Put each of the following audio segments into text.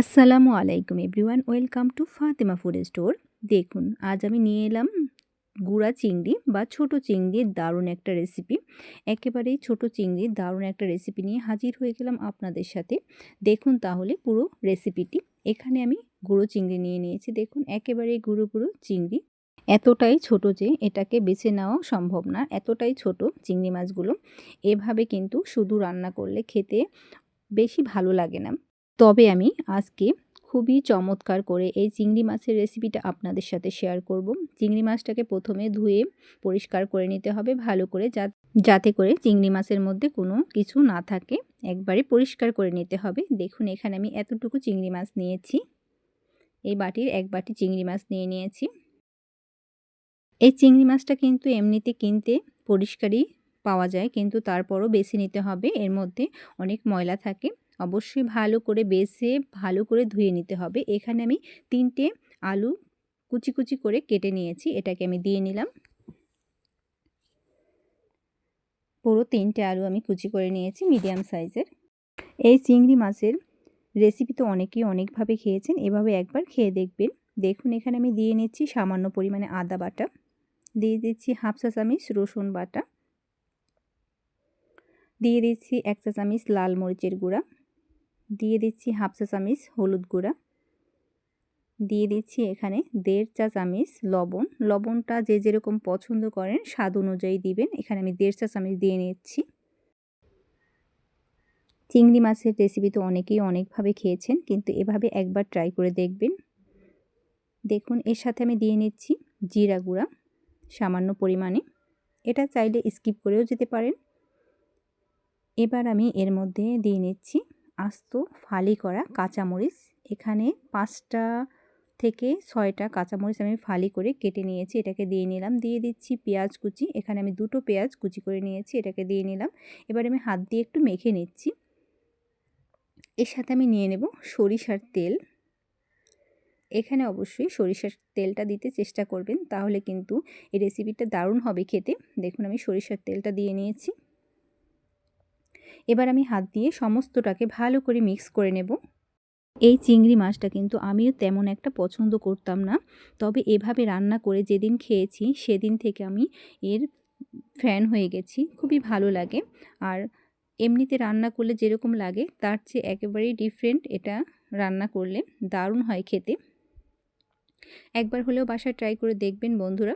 আসসালামু আলাইকুম everyone, welcome to Fatema food store. দেখুন, আজ আমি নিয়ে এলাম গুড়া চিংড়ি বা ছোট চিংড়ির দারুণ একটা রেসিপি একেবারেই ছোট চিংড়ির দারুণ একটা রেসিপি নিয়ে হাজির হয়ে গেলাম আপনাদের সাথে। দেখুন তাহলে পুরো রেসিপিটি এখানে আমি গুঁড়ো চিংড়ি নিয়ে নিয়েছি। দেখুন, একেবারেই গুঁড়ো গুঁড়ো চিংড়ি। এতটাই ছোট যে এটাকে বেছে নেওয়াও সম্ভব না, এতটাই ছোট চিংড়ি মাছগুলো। এভাবে কিন্তু শুধু রান্না করলে খেতে বেশি ভালো লাগে না। তবে আমি আজকে খুবই চমৎকার করে এই চিংড়ি মাছের রেসিপিটা আপনাদের সাথে শেয়ার করব। চিংড়ি মাছটাকে প্রথমে ধুয়ে পরিষ্কার করে নিতে হবে ভালো করে যাতে করে চিংড়ি মাছের মধ্যে কোনো কিছু না থাকে। একবারে পরিষ্কার করে নিতে হবে। দেখুন, এখানে আমি এতটুকু চিংড়ি মাছ নিয়েছি। এই বাটির এক বাটি চিংড়ি মাছ নিয়ে নিয়েছি। এই চিংড়ি মাছটা কিন্তু এমনিতে কিনতে পরিষ্কারই পাওয়া যায়, কিন্তু তারপরও বেছে নিতে হবে। এর মধ্যে অনেক ময়লা থাকে। অবশ্যই ভালো করে বেছে, ভালো করে ধুয়ে নিতে হবে। এখানে আমি তিনটে আলু কুচি কুচি করে কেটে নিয়েছি, এটাকে আমি দিয়ে নিলাম। পুরো তিনটে আলু আমি কুচি করে নিয়েছি, মিডিয়াম সাইজের। এই চিংড়ি মাছের রেসিপি তো অনেকেই অনেকভাবে খেয়েছেন, এভাবে একবার খেয়ে দেখবেন। দেখুন, এখানে আমি দিয়ে নিচ্ছি সামান্য পরিমাণে আদা বাটা। দিয়ে দিচ্ছি হাফ চা চামিচ রসুন বাটা। দিয়ে দিচ্ছি এক চা চামিচ লাল মরিচের গুঁড়া। দিয়ে দিচ্ছি হাফ চা চামিচ হলুদ গুঁড়া। দিয়ে দিচ্ছি এখানে দেড় চা চামিচ লবণ। লবণটা যে যেরকম পছন্দ করেন স্বাদ অনুযায়ী দিবেন। এখানে আমি দেড় চা চামিচ দিয়ে নিচ্ছি। চিংড়ি মাছের রেসিপি তো অনেকেই অনেকভাবে খেয়েছেন, কিন্তু এভাবে একবার ট্রাই করে দেখবেন। দেখুন, এর সাথে আমি দিয়ে নিচ্ছি জিরা গুঁড়া সামান্য পরিমাণে। এটা চাইলে স্কিপ করেও যেতে পারেন। এবার আমি এর মধ্যে দিয়ে নিচ্ছি আস্ত ফালি করা কাঁচামরিচ। এখানে পাঁচটা থেকে ছয়টা কাঁচামরিচ আমি ফালি করে কেটে নিয়েছি, এটাকে দিয়ে নিলাম। দিয়ে দিচ্ছি পেঁয়াজ কুচি, এখানে আমি দুটো পেঁয়াজ কুচি করে নিয়েছি, এটাকে দিয়ে নিলাম। এবার আমি হাত দিয়ে একটু মেখে নিচ্ছি। এর সাথে আমি নিয়ে নেব সরিষার তেল। এখানে অবশ্যই সরিষার তেলটা দিতে চেষ্টা করবেন, তাহলে কিন্তু এই রেসিপিটা দারুণ হবে খেতে। দেখুন আমি সরিষার তেলটা দিয়ে নিয়েছি। এবার আমি হাত দিয়ে সমস্তটাকে ভালো করে মিক্স করে নেব। এই চিংড়ি মাছটা কিন্তু আমিও তেমন একটা পছন্দ করতাম না। তবে এভাবে রান্না করে যেদিন খেয়েছি, সেদিন থেকে আমি এর ফ্যান হয়ে গেছি। খুবই ভালো লাগে। আর এমনিতে রান্না করলে যেরকম লাগে, তার চেয়ে একেবারেই ডিফারেন্ট এটা রান্না করলে। দারুণ হয় খেতে। একবার হলেও বাসায় ট্রাই করে দেখবেন বন্ধুরা।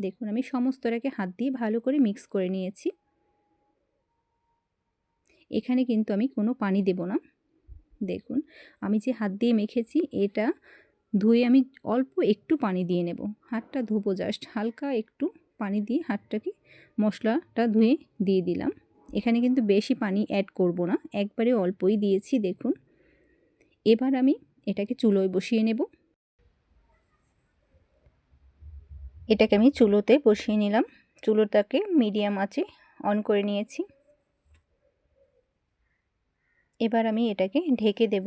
দেখুন, আমি সমস্তটাকে হাত দিয়ে ভালো করে মিক্স করে নিয়েছি। এখানে কিন্তু আমি কোনো পানি দেব না। দেখুন, আমি যে হাত দিয়ে মেখেছি, এটা ধুয়ে আমি অল্প একটু পানি দিয়ে নেব। হাতটা ধুবো জাস্ট হালকা একটু পানি দিয়ে হাতটাকে মশলাটা ধুয়ে দিয়ে দিলাম। এখানে কিন্তু বেশি পানি অ্যাড করব না, একবারে অল্পই দিয়েছি, দেখুন। এবার আমি এটাকে চুলোয় বসিয়ে নেব। এটাকে আমি চুলোতে বসিয়ে নিলাম। চুলোটাকে মিডিয়াম আছে অন করে নিয়েছি। এবার আমি এটাকে ঢেকে দেব।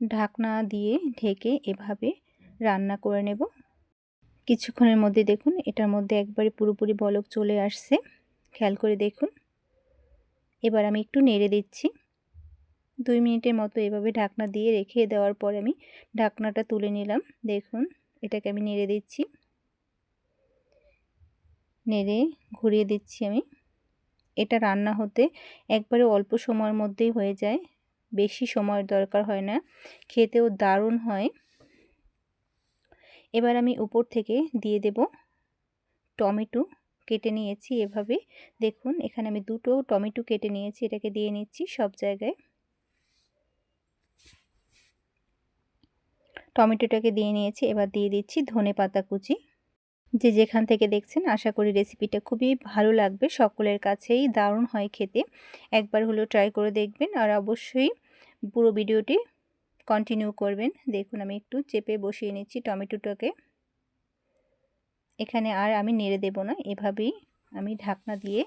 ঢাকনা দিয়ে ঢেকে এভাবে রান্না করে নেব। কিছুক্ষণের মধ্যে দেখুন, এটার মধ্যে একবারে পুরোপুরি বলক চলে আসছে। খেয়াল করে দেখুন। এবার আমি একটু নেড়ে দিচ্ছি। দুই মিনিটের মতো এভাবে ঢাকনা দিয়ে রেখে দেওয়ার পর আমি ঢাকনাটা তুলে নিলাম। দেখুন, এটাকে আমি নেড়ে দিচ্ছি। নেড়ে ঘুরিয়ে দিচ্ছি আমি। এটা রান্না হতে একবারে অল্প সময়ের মধ্যেই হয়ে যায়। বেশি সময়ের দরকার হয় না। খেতেও দারুণ হয়। এবার আমি উপর থেকে দিয়ে দেব টমেটো কেটে নিয়েছি এভাবে। দেখুন, এখানে আমি দুটো টমেটো কেটে নিয়েছি, এটাকে দিয়ে নিচ্ছি সব জায়গায়। টমেটোটাকে দিয়ে নিয়েছি, এবার দিয়ে দিচ্ছি ধনে পাতা কুচি। যে যেখান থেকে দেখছেন, আশা করি রেসিপিটা খুবই ভালো লাগবে। সকলের কাছেই দারুণ হয় খেতে। একবার হলেও ট্রাই করে দেখবেন আর অবশ্যই পুরো ভিডিওটি কন্টিনিউ করবেন। দেখুন, আমি একটু চেপে বসিয়ে নিচ্ছি টমেটোটাকে। এখানে আর আমি নেড়ে দেব না। এভাবেই আমি ঢাকনা দিয়ে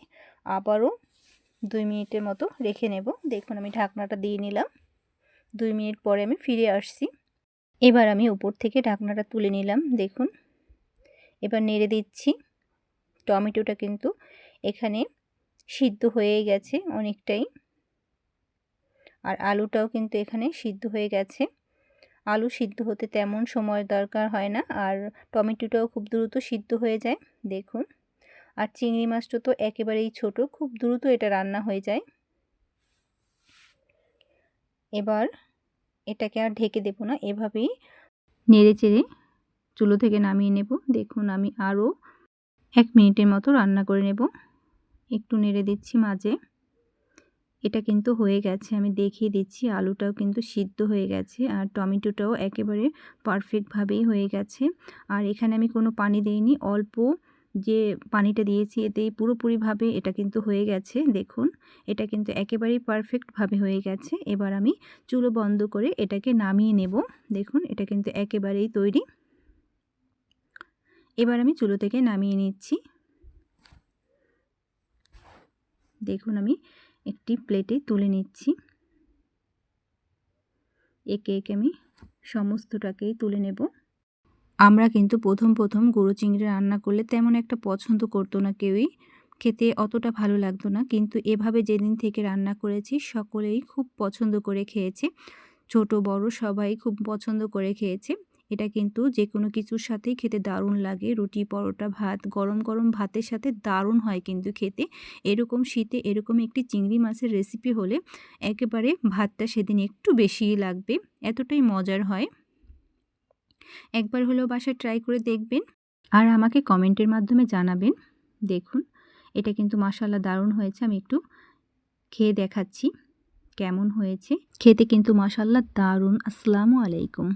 আবারও দুই মিনিটের মতো রেখে নেব। দেখুন, আমি ঢাকনাটা দিয়ে নিলাম। দুই মিনিট পরে আমি ফিরে আসছি। এবার আমি উপর থেকে ঢাকনাটা তুলে নিলাম। দেখুন এবার নেড়ে দিচ্ছি। টমেটোটা কিন্তু এখানে সিদ্ধ হয়ে গেছে অনেকটাই। আর আলুটাও কিন্তু এখানে সিদ্ধ হয়ে গেছে। আলু সিদ্ধ হতে তেমন সময় দরকার হয় না, আর টমেটোটাও খুব দ্রুত সিদ্ধ হয়ে যায়, দেখুন। আর চিংড়ি মাছটা তো একেবারেই ছোট, খুব দ্রুত এটা রান্না হয়ে যায়। এবার এটাকে আর ঢেকে দেব না, এভাবেই নেড়ে চেড়ে চুলো থেকে নামিয়ে নেব। দেখুন, আমি আরও এক মিনিটের মতো রান্না করে নেব। একটু নেড়ে দিচ্ছি মাঝে। এটা কিন্তু হয়ে গেছে, আমি দেখিয়ে দিচ্ছি। আলুটাও কিন্তু সিদ্ধ হয়ে গেছে আর টমেটোটাও একেবারে পারফেক্টভাবেই হয়ে গেছে। আর এখানে আমি কোনো পানি দিইনি, অল্প যে পানিটা দিয়েছি এতেই পুরোপুরিভাবে এটা কিন্তু হয়ে গেছে। দেখুন, এটা কিন্তু একেবারেই পারফেক্টভাবে হয়ে গেছে। এবার আমি চুলো বন্ধ করে এটাকে নামিয়ে নেব। দেখুন, এটা কিন্তু একেবারেই তৈরি। এবার আমি চুলো থেকে নামিয়ে নিচ্ছি। দেখুন, আমি একটি প্লেটে তুলে নিচ্ছি। একে একে আমি সমস্তটাকেই তুলে নেব। আমরা কিন্তু প্রথম প্রথম গুঁড়ো চিংড়ি রান্না করলে তেমন একটা পছন্দ করতো না কেউই। খেতে অতটা ভালো লাগতো না, কিন্তু এভাবে যেদিন থেকে রান্না করেছি, সকলেই খুব পছন্দ করে খেয়েছে। ছোট, বড় সবাই খুব পছন্দ করে খেয়েছে। এটা কিন্তু যে কোনো কিছুর সাথেই খেতে দারুণ লাগে। রুটি, পরোটা, ভাত, গরম গরম ভাতের সাথে দারুণ হয় কিন্তু খেতে। এরকম শীতে এরকম একটি চিংড়ি মাছের রেসিপি হলে একেবারে ভাতটা সেদিন একটু বেশিই লাগবে। এতটাই মজার হয়। একবার হলেও বাসায় ট্রাই করে দেখবেন আর আমাকে কমেন্টের মাধ্যমে জানাবেন। দেখুন, এটা কিন্তু মাসাল্লা দারুণ হয়েছে। আমি একটু খেয়ে দেখাচ্ছি কেমন হয়েছে। খেতে কিন্তু মাসাল্লা দারুণ। আসসালামু আলাইকুম।